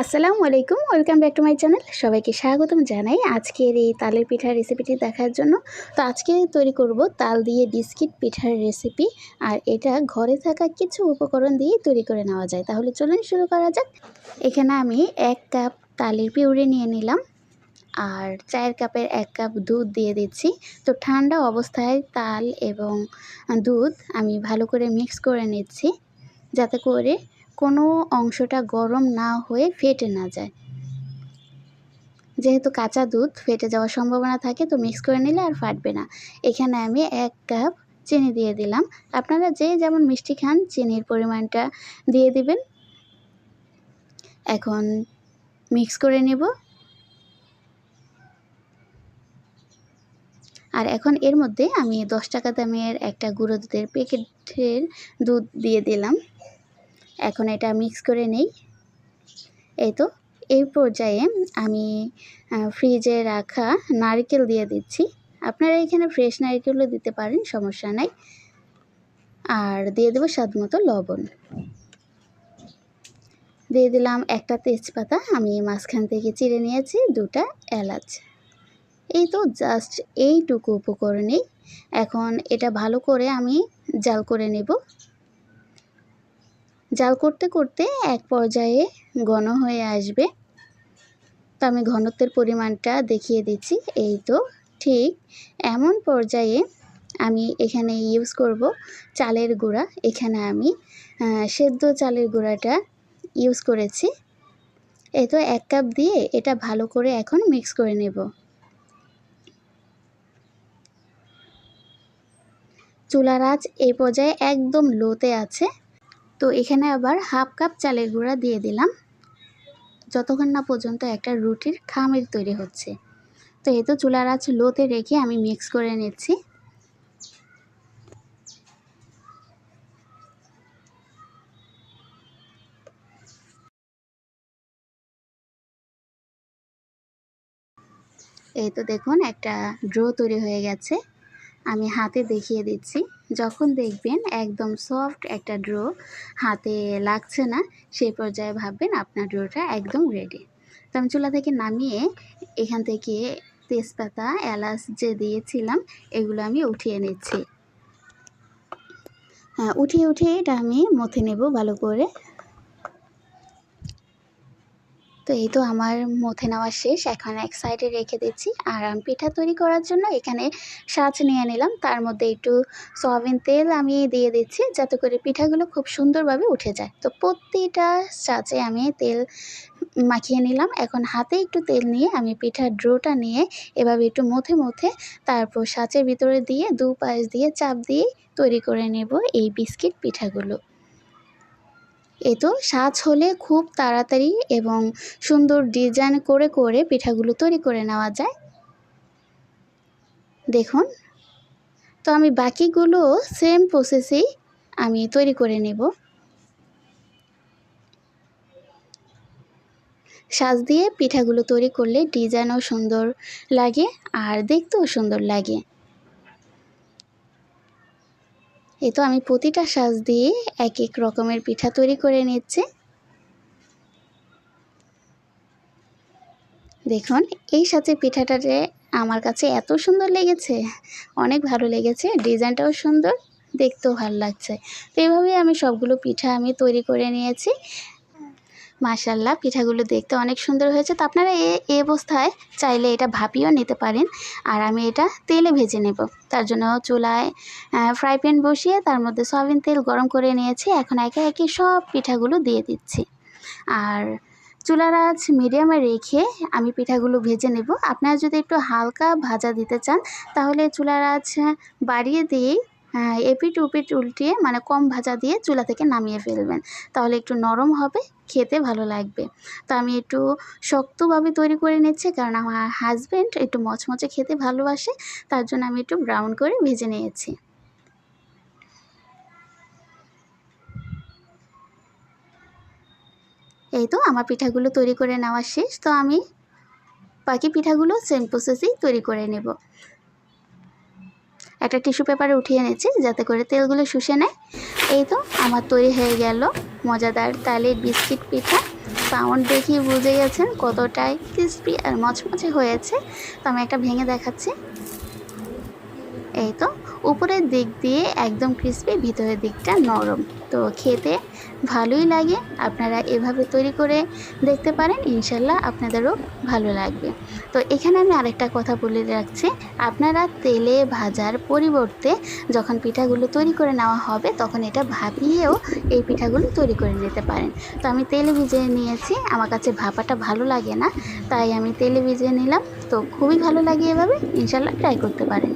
আসসালামু আলাইকুম, welcome back to my channel. সবাইকে স্বাগতম জানাই আজকের এই তালের পিঠার রেসিপিটি দেখার জন্য। তো আজকে তৈরি করব তাল দিয়ে বিস্কিট পিঠার রেসিপি আর এটা ঘরে থাকা কিছু উপকরণ দিয়ে তৈরি করে নেওয়া যায়। তাহলে চলুন শুরু করা যাক। এখানে আমি এক কাপ তালের পিউরি নিয়ে নিলাম, আর চায়ের কাপের এক কাপ দুধ দিয়ে দিচ্ছি। তো ঠান্ডা অবস্থায় তাল এবং দুধ আমি ভালো করে মিক্স করে নিচ্ছি, যাতে করে কোনো অংশটা গরম না হয়ে ফেটে না যায়। যেহেতু কাঁচা দুধ, ফেটে যাওয়ার সম্ভাবনা থাকে, তো মিক্স করে নিলে আর ফাটবে না। এখানে আমি এক কাপ চিনি দিয়ে দিলাম। আপনারা যে যেমন মিষ্টি খান, চিনির পরিমাণটা দিয়ে দিবেন। এখন মিক্স করে নেব। আর এখন এর মধ্যে আমি দশ টাকা দামের একটা গুঁড়ো দুধের প্যাকেটের দুধ দিয়ে দিলাম। এখন এটা মিক্স করে নেই। এই তো, এই পর্যায়ে আমি ফ্রিজে রাখা নারকেল দিয়ে দিচ্ছি। আপনারা এখানে ফ্রেশ নারকেলও দিতে পারেন, সমস্যা নাই। আর দিয়ে দেবো স্বাদ মতো লবণ। দিয়ে দিলাম একটা তেজপাতা, আমি মাঝখান থেকে চিড়ে নিয়েছি, দুটা এলাচ। এই তো জাস্ট এইটুকু উপকরণেই। এখন এটা ভালো করে আমি জাল করে নেব। জাল করতে করতে এক পর্যায়ে ঘন হয়ে আসবে। তো আমি ঘনত্বের পরিমাণটা দেখিয়ে দিচ্ছি। এই তো, ঠিক এমন পর্যায়ে আমি এখানে ইউজ করব চালের গুঁড়া। এখানে আমি সেদ্ধ চালের গুঁড়াটা ইউজ করেছি। এই তো এক কাপ দিয়ে এটা ভালো করে এখন মিক্স করে নেব। চুলার আঁচ এই পর্যায়ে একদম লোতে আছে। তো এখানে আবার হাফ কাপ চালের গুঁড়া দিয়ে দিলাম। যতক্ষণ না পর্যন্ত একটা রুটির খামির তৈরি হচ্ছে। তো এই তো চুলার আঁচ লোতে রেখে আমি মিক্স করে নিচ্ছি। এই তো দেখুন একটা ড্রো তৈরি হয়ে গেছে। আমি হাতে দেখিয়ে দিচ্ছি। যখন দেখবেন একদম সফট একটা ড্রো হাতে লাগছে না, সেই পর্যায়ে ভাববেন আপনার ড্রোটা একদম রেডি তো আমি চুলা থেকে নামিয়ে এখান থেকে তেজপাতা, এলাচ যে দিয়েছিলাম, এগুলো আমি উঠিয়ে নিচ্ছি। হ্যাঁ উঠিয়ে উঠিয়ে এটা আমি মথে নেব ভালো করে। তো এই তো আমার মথে নেওয়া শেষ। এখন এক সাইডে রেখে দিচ্ছি। আর আমি পিঠা তৈরি করার জন্য এখানে সাজ নিয়ে নিলাম। তার মধ্যে একটু সয়াবিন তেল আমি দিয়ে দিচ্ছি যাতে করে পিঠাগুলো খুব সুন্দরভাবে উঠে যায়। তো প্রতিটা সাজে আমি তেল মাখিয়ে নিলাম। এখন হাতে একটু তেল নিয়ে আমি পিঠার ড্রোটা নিয়ে এভাবে একটু মথে মথে তারপর সাঁচের ভিতরে দিয়ে দু পাশ দিয়ে চাপ দিয়ে তৈরি করে নেব এই বিস্কিট পিঠাগুলো। এ তো সাজ হলে খুব তাড়াতাড়ি এবং সুন্দর ডিজাইন করে করে পিঠাগুলো তৈরি করে নেওয়া যায়। দেখুন, তো আমি বাকিগুলো সেম প্রসেসেই আমি তৈরি করে নেব। সাজ দিয়ে পিঠাগুলো তৈরি করলে ডিজাইনও সুন্দর লাগে আর দেখতেও সুন্দর লাগে। এই তো আমি প্রতিটা সাজ দিয়ে এক এক রকমের পিঠা তৈরি করে নিচ্ছি। দেখুন, এই সাথে পিঠাটাতে আমার কাছে এত সুন্দর লেগেছে, অনেক ভালো লেগেছে, ডিজাইনটাও সুন্দর, দেখতেও ভালো লাগছে। তো এইভাবেই আমি সবগুলো পিঠা আমি তৈরি করে নিয়েছি। মাশাল্লাহ পিঠাগুলো দেখতে অনেক সুন্দর হয়েছে। তো আপনারা এ এ অবস্থায় চাইলে এটা ভাপিও নিতে পারেন। আর আমি এটা তেলে ভেজে নেব। তার জন্য চুলায় ফ্রাই প্যান বসিয়ে তার মধ্যে সয়াবিন তেল গরম করে নিয়েছি। এখন একে একে সব পিঠাগুলো দিয়ে দিচ্ছি। আর চুলার আঁচ মিডিয়ামে রেখে আমি পিঠাগুলো ভেজে নেব। আপনারা যদি একটু হালকা ভাজা দিতে চান, তাহলে চুলার আঁচ বাড়িয়ে দিয়েই এপিট উপিট উল্টিয়ে মানে কম ভাজা দিয়ে চুলা থেকে নামিয়ে ফেলবেন। তাহলে একটু নরম হবে, খেতে ভালো লাগবে। তো আমি একটু শক্তভাবে তৈরি করে নিচ্ছি, কারণ আমার হাজব্যান্ড একটু মচমচে খেতে ভালোবাসে, তার জন্য আমি একটু ব্রাউন করে ভেজে নিয়েছি। এই তো আমার পিঠাগুলো তৈরি করে নেওয়া শেষ, তো আমি বাকি পিঠাগুলো সেম প্রসেসেই তৈরি করে নেব। একটা টিস্যু পেপারে উঠিয়ে নিয়েছি যাতে করে তেলগুলো শুষে নেয়। এই তো আমার তৈরি হয়ে গেল মজাদার তালের বিস্কিট পিঠা। সাউন্ড দেখি বুঝে গেছেন কতটাই ক্রিস্পি আর মচমচে হয়েছে। তো আমি একটা ভেঙে দেখাচ্ছি। এই তো, উপরের দিক দিয়ে একদম ক্রিস্পি ভিতরের দিকটা নরম। তো খেতে ভালোই লাগে, আপনারা এভাবে তৈরি করে দেখতে পারেন, ইনশাল্লাহ আপনাদেরও ভালো লাগবে। তো এখানে আমি আরেকটা কথা বলে রাখছি, আপনারা তেলে ভাজার পরিবর্তে যখন পিঠাগুলো তৈরি করে নেওয়া হবে, তখন এটা ভাপিয়েও এই পিঠাগুলো তৈরি করে নিতে পারেন। তো আমি তেলে ভিজিয়ে নিয়েছি, আমার কাছে ভাপাটা ভালো লাগে না, তাই আমি তেলে ভিজিয়ে নিলাম। তো খুবই ভালো লাগে এভাবে, ইনশাল্লাহ ট্রাই করতে পারেন।